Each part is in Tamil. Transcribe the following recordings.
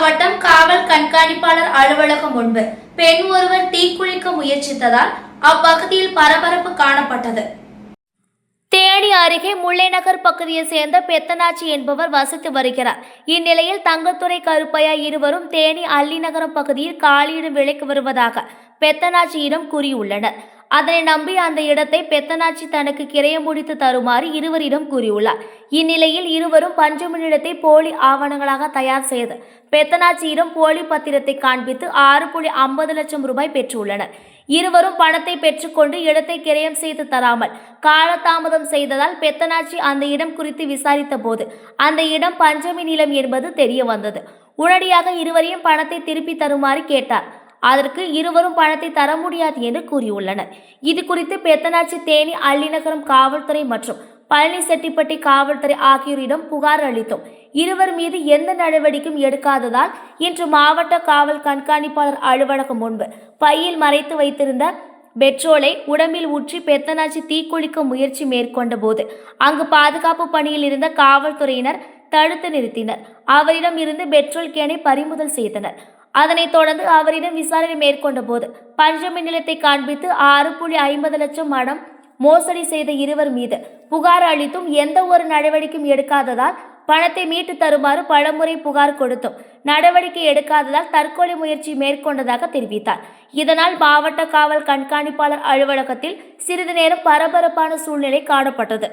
மாவட்டம் காவல் கண்காணிப்பாளர் அலுவலகம் முன்பு பெண் ஒருவர் தீக்குளிக்க முயற்சித்ததால் அப்பகுதியில் பரபரப்பு காணப்பட்டது. தேனி அருகே முல்லைநகர் பகுதியை சேர்ந்த பெத்தனாச்சி என்பவர் வசித்து வருகிறார். இந்நிலையில் தங்கத்துறை கருப்பையா இருவரும் தேனி அல்லிநகரம் பகுதியில் காலியிடும் விலைக்கு வருவதாக பெத்தனாச்சியிடம் கூறியுள்ளனர். அதனை நம்பி அந்த இடத்தை பெத்தனாச்சி தனக்கு கிரையம் முடித்து தருமாறு இருவரிடம் கூறியுள்ளார். இந்நிலையில் இருவரும் பஞ்சமனிடத்தை போலி ஆவணங்களாக தயார் செய்து பெத்தனாச்சியிடம் போலி பத்திரத்தை காண்பித்து ஆறு புள்ளி ஐம்பது லட்சம் ரூபாய் பெற்றுள்ளனர். இருவரும் பணத்தை பெற்றுக்கொண்டு இடத்தை கிரயம் செய்து தராமல் காலதாமதம் செய்ததால் பெத்தனாச்சி அந்த இடம் குறித்து விசாரித்த போது அந்த இடம் பஞ்சமி நிலம் என்பது தெரிய வந்தது உடனடியாக இருவரையும் பணத்தை திருப்பி தருமாறு கேட்டார். அதற்கு இருவரும் பணத்தை தர முடியாது என்று கூறியுள்ளனர். இது குறித்து பெத்தனாச்சி தேனி அள்ளிநகரம் காவல்துறை மற்றும் பழனி செட்டிப்பட்டி காவல்துறை ஆகியோரிடம் புகார் அளித்தோம். இருவர் மீது எந்த நடவடிக்கையும் எடுக்காததால் இன்று மாவட்ட காவல் கண்காணிப்பாளர் அலுவலகம் முன்பு பையில் மறைத்து வைத்திருந்த பெட்ரோலை உடம்பில் ஊற்றி பெத்தனாச்சி தீக்குளிக்க முயற்சி மேற்கொண்ட போது அங்கு பாதுகாப்பு பணியில் இருந்த காவல்துறையினர் தடுத்து நிறுத்தினர். அவரிடம் இருந்து பெட்ரோல் கேனை பறிமுதல் செய்தனர். அதனைத் தொடர்ந்து அவரிடம் விசாரணை மேற்கொண்ட போது பஞ்சமி நிலத்தை காண்பித்து ஆறு புள்ளி ஐம்பது லட்சம் மடம் மோசடி செய்த இருவர் மீது புகார் அளித்தும் எந்த ஒரு நடவடிக்கையும் எடுக்காததால் பணத்தை மீட்டு தருமாறு பலமுறை புகார் கொடுத்தும் நடவடிக்கை எடுக்காததால் தற்கொலை முயற்சி மேற்கொண்டதாக தெரிவித்தார். இதனால் மாவட்ட காவல் கண்காணிப்பாளர் அலுவலகத்தில் சிறிது நேரம் பரபரப்பான சூழ்நிலை காணப்பட்டது.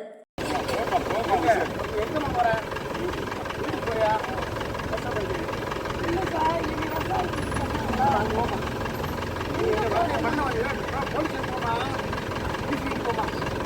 我个，你这个，你这个，你这个，你这个，你这个。